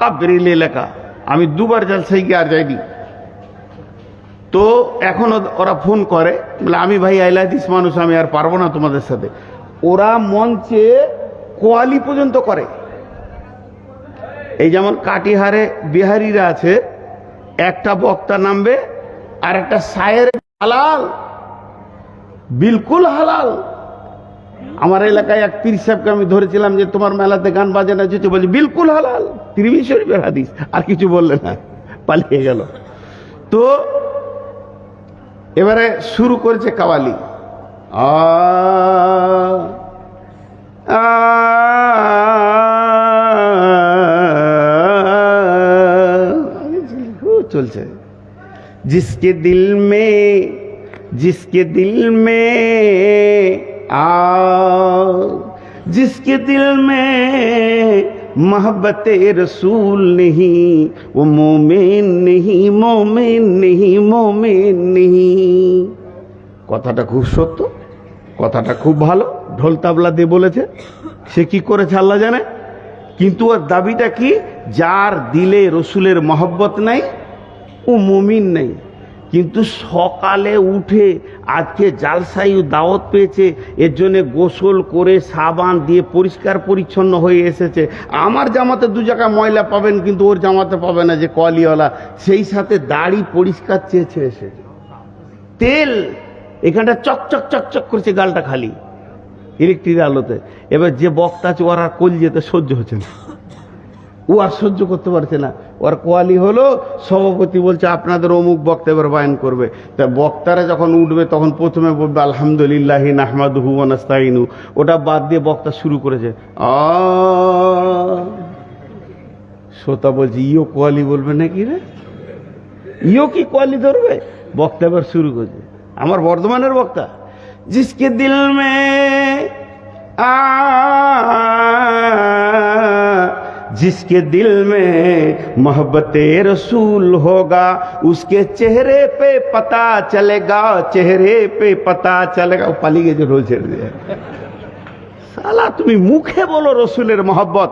পাক্কা বেরেলি এলাকা আমি দুবার জালসাই গিয়ে আর যাইনি। তো এখন ওরা ফোন করে, বলে, আমি ভাই আইলাদিস মানুষ, আমি আর পারব না তোমাদের সাথে। ওরা মঞ্চে কোয়ালি পর্যন্ত করে। এই যেমন কাটিহারে বিহারিরা আছে, একটা বক্তা নামবে আর একটা সায়ের হালাল, বিলকুল হালাল। আমার এলাকায় এক পীর সাহেবকে আমি ধরেছিলাম যে তোমার মেলাতে গান বাজানো যেতে বলছি, বিলকুল হালাল। তিরিবি শরীফের হাদিস, আর কিছু বললে না, পালিয়ে গেল। তো এবারে শুরু করেছে কাওয়ালি। চলছে। জিসকে দিল মে, জিসকে দিল মে आ जिसके दिल में मोहब्बत रसूल नहीं वो मोमिन नहीं मोमिन नहीं मोमिन नहीं কথাটা খুব সত্য কথাটা খুব ভালো ঢোল তাবলা দিয়ে বলেছে সে কি করেছে আল্লাহ জানে কিন্তু ওর দাবিটা কি যার দিলে রসুলের মহব্বত নাই ও মুমিন নেই কিন্তু সকালে উঠে আজকে জালসাই দাওয়াত পেয়েছে, এর জন্য গোসল করে সাবান দিয়ে পরিষ্কার পরিচ্ছন্ন হয়ে এসেছে। আমার জামাতে দু জায়গায় ময়লা পাবেন, কিন্তু ওর জামাতে পাবে না যে কলিওয়ালা। সেই সাথে দাড়ি পরিষ্কার চেয়েছে এসেছে। তেল, এখানটা চকচক চকচক করছে গালটা খালি, ইলেকট্রিক আলোতে। এবার যে বক্তা আছে, ওর কল যেতে সহ্য হচ্ছে না। ও আর সহ্য করতে পারছে না। ওর কোয়ালি হলো, সভাপতি বলছে, আপনাদের অমুক বক্তা এবার বায়ন করবে। তা বক্তারা যখন উঠবে, তখন প্রথমে বলবে, আলহামদুলিল্লাহ নাহমাদুহু ওয়ানাস্তাইনু ওটা বাদ দিয়ে বক্তা শুরু করেছে। শ্রোতা বলছে ইও কোয়ালি বলবে নাকি রে? ইও কি কোয়ালি ধরবে? বক্তা এবার শুরু করছে। আমার বর্ধমানের বক্তা, জিসকে দিল মে जिसके दिल में मोहब्बत रसूल होगा उसके चेहरे पे पता चलेगा चेहरे पे पता चलेगा ও পালিয়ে গেছে রোজ ছেড়ে দিয়ে সালা তুমি মুখে বলো রসুলের মহব্বত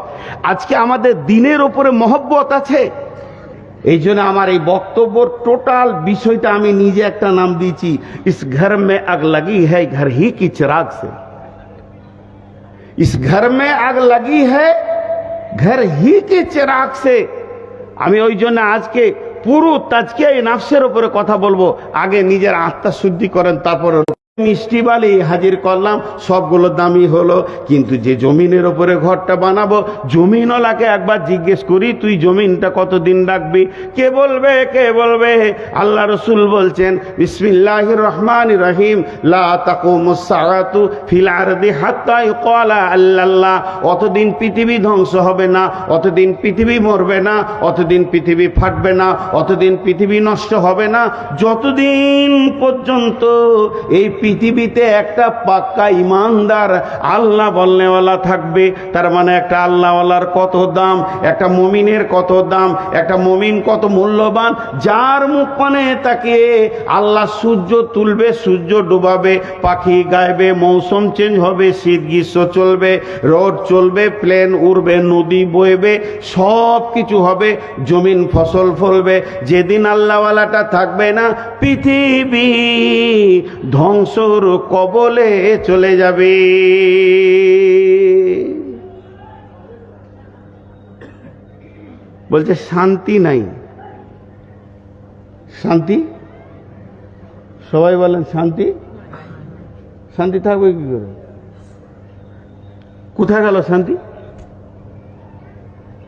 আজকে আমাদের দিনের ওপরে মহব্বত আছে এই জন্য আমার এই বক্তব্য টোটাল বিষয়টা আমি নিজে একটা নাম দিয়েছি ইস ঘর মে আগ লাগি হ্যাঁ ঘর হি কি চিরাগ সে इस घर में आग लगी है ঘর হি কে চেরাগ সে আমি ওই জন্য আজকে পুরো তাজকে এই নাফসের উপরে কথা বলব আগে নিজের আত্মা শুদ্ধি করেন তারপর মিষ্টি বালি, হাজির করলাম, সবগুলো দামি হলো। কিন্তু যে জমিনের ওপরে ঘরটা বানাবো, জমিনওয়ালাকে একবার জিজ্ঞেস করি, তুই জমিনটা কতদিন রাখবি? কে বলবে কে বলবে? আল্লাহ রসুল বলছেন, বিসমিল্লাহ রহমান রহিম, লা তাকুমুস সাআতু ফিল আরদি হাত্তা ইউকালা অতদিন পৃথিবী ধ্বংস হবে না, অতদিন পৃথিবী মরবে না, অতদিন পৃথিবী ফাটবে না, অতদিন পৃথিবী নষ্ট হবে না। যতদিন পর্যন্ত এই পৃথিবীতে একটা পাক্কা ইমানদার আল্লাহ বলনেওয়ালা থাকবে। তার মানে একটা আল্লাহওয়ালার কত দাম, একটা মমিনের কত দাম, একটা মমিন কত মূল্যবান, যার মুখ পানে তাকে আল্লাহ সূর্য তুলবে, সূর্য ডুবাবে, পাখি গাইবে, মৌসুম চেঞ্জ হবে, শীত গ্রীষ্ম চলবে রোড চলবে প্লেন উড়বে, নদী বইবে সব কিছু হবে, জমিন ফসল ফলবে। যেদিন আল্লাহওয়ালাটা থাকবে না, পৃথিবী ধ্বংসর কবলে চলে যাবে। বলছে, শান্তি নাই। শান্তি? সবাই বলেন, শান্তি? শান্তি থাকবে কি করে? কোথায় গেল শান্তি?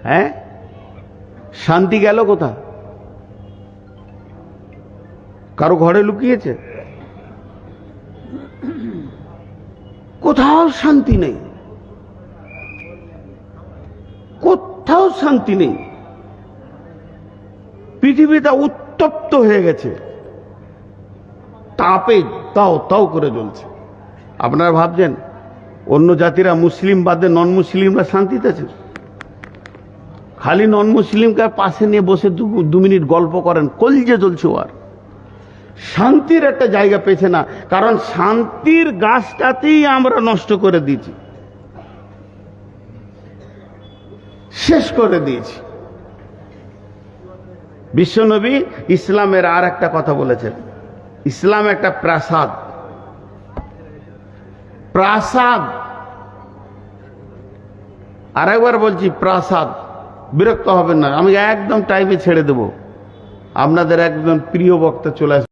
হ্যাঁ? শান্তি গেল কোথা কারও ঘরে লুকিয়েছে? কোথাও শান্তি নেই। কোথাও শান্তি নেই। পৃথিবীটা উত্তপ্ত হয়ে গেছে। তাপে তাও তাও করে জ্বলছে। আপনারা ভাবছেন, অন্য জাতিরা মুসলিম বাদে নন মুসলিমরা শান্তিতে আছে? খালি নন মুসলিমকে পাশে নিয়ে বসে দু মিনিট গল্প করেন, কলজে ও আর শান্তির একটা জায়গা পেয়েছে না। কারণ শান্তির গাছটাতেই আমরা নষ্ট করে দিয়েছি। শেষ করে দিয়েছি। বিশ্বনবী ইসলামের আর একটা কথা বলেছেন। ইসলাম একটা প্রাসাদ। প্রাসাদ। আরেকবার বলছি প্রাসাদ। বিরক্ত হবেন না। আমি একদম টাইমে ছেড়ে দেব। আপনাদের একজন প্রিয় বক্তা চলে